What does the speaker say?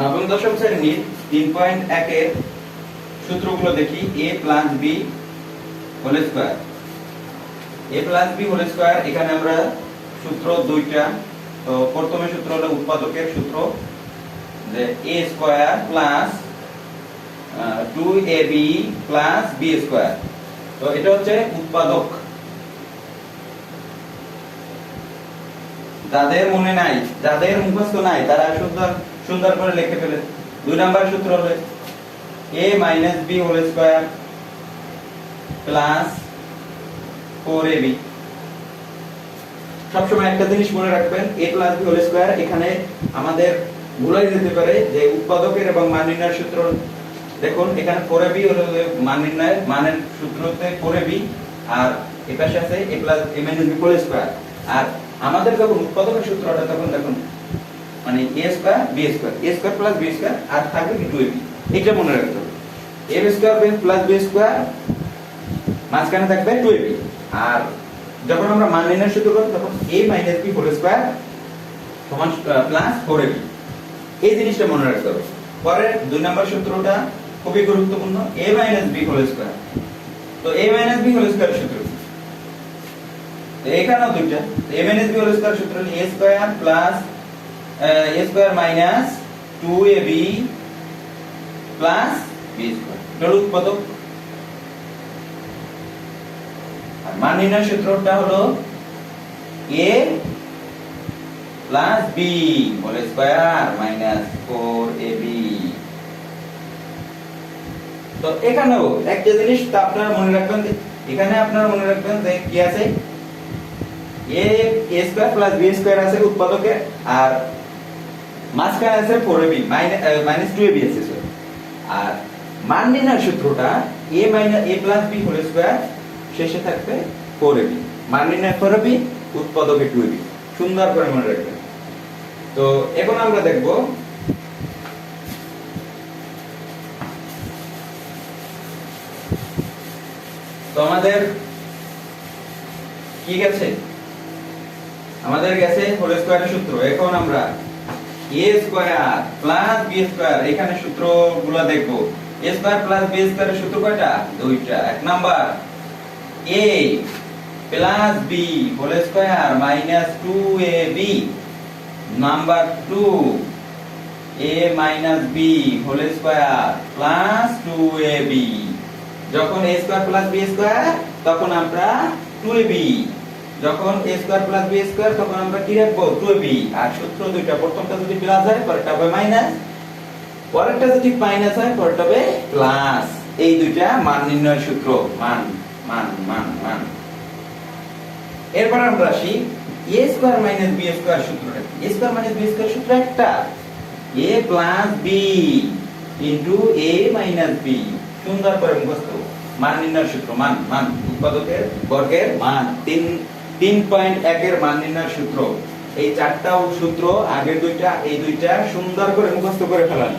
নবম দশম শ্রেণির তিন পয়েন্ট একের সূত্রগুলো দেখি a plus b whole square a plus b whole square এখানে আমরা সূত্র দুইটা, তো প্রথমে সূত্র হলো উৎপাদকের সূত্র, যে a square plus two a b plus b square তো এটা হচ্ছে উৎপাদক। যাদের মনে নাই, যাদের মুখস্থ নাই, তারা সুন্দর সুন্দর করে লিখে ফেলে। দুই নাম্বার সূত্র হলো a minus b whole square plus four a b সবসময় একটা জিনিস মনে রাখবেন, a plus b whole square এখানে আমাদের ভুলাই যেতে পারে যে উৎপাদকের এবং মান নির্ণয়ের সূত্র। দেখুন, এখানে ফোর এ বি হলো মান নির্ণয়ের, মানের সূত্রতে ফোর এ বি আর এ পাশে আছে a plus a minus b whole square আর আমাদের যখন উৎপাদকের সূত্রটা, তখন দেখুন মানে a square b square a square plus b square আর থাকবে কি 2ab এটা মনে রাখতে হবে। a square plus b square মাঝখানে থাকবে টু 2ab আর যখন আমরা মান নির্ণয় সূত্র করব তখন a minus b whole square সমান প্লাস ফোর 4ab এই জিনিসটা মনে রাখতে হবে। পরের দুই নম্বর সূত্রটা খুবই গুরুত্বপূর্ণ, a minus b whole square তো a minus b whole square সূত্র এখানেও দুইটা। a minus b whole square সূত্র a square plus a square minus 2ab plus b square এটা উৎপাদক আর মান নির্ণয় সূত্রটা হলো a plus b whole square minus 4ab তো এখানেও একটা জিনিস তো আপনারা মনে রাখবেন এখানে আপনারা মনে রাখবেন যে কি আছে? a square plus b square আছে উৎপাদকে আর মাঝখানে আছে 4ab মাইনাস 2ab আছে আর মান সূত্রটা a minus a plus b whole square শেষে থাকবে 4ab মান নির্ণয় 4ab উৎপাদকে 2ab সুন্দর করে মনে রাখবেন। তো এখন আমরা দেখব তো আমাদের কি গেছে? আমাদের গেছে হোল স্কয়ারের সূত্র। এখন আমরা এখানে সূত্রগুলো দেখব। স্কয়ারের সূত্র কয়টা? দুইটা। এক number, a plus b whole square minus 2ab number 2 a minus b whole square plus 2ab যখন a square plus b square তখন আমরা 2ab যখন a square plus b square তখন আমরা কি রাখব? 2ab আর সূত্র দুইটা, প্রথমটা যদি প্লাস হয়, পরেরটা হবে মাইনাস পরেরটা যদি মাইনাস হয়, পরেরটা হবে প্লাস এই দুইটা মান নির্ণয়ের সূত্র। মান মান মান মান। এরপর আমরা আসি a square minus b square সূত্রটা a square minus b square সূত্র একটা। a plus b into a minus b সুন্দর করে মুখস্থ। মান নির্ণয়ের সূত্র, মান মান, উৎপাদকের, বর্গের মান। তিন তিন পয়েন্ট একের মান নির্ণয়ের সূত্র। এই চারটা সূত্র, আগের দুইটা, এই দুইটা সুন্দর করে মুখস্থ করে ফেলান।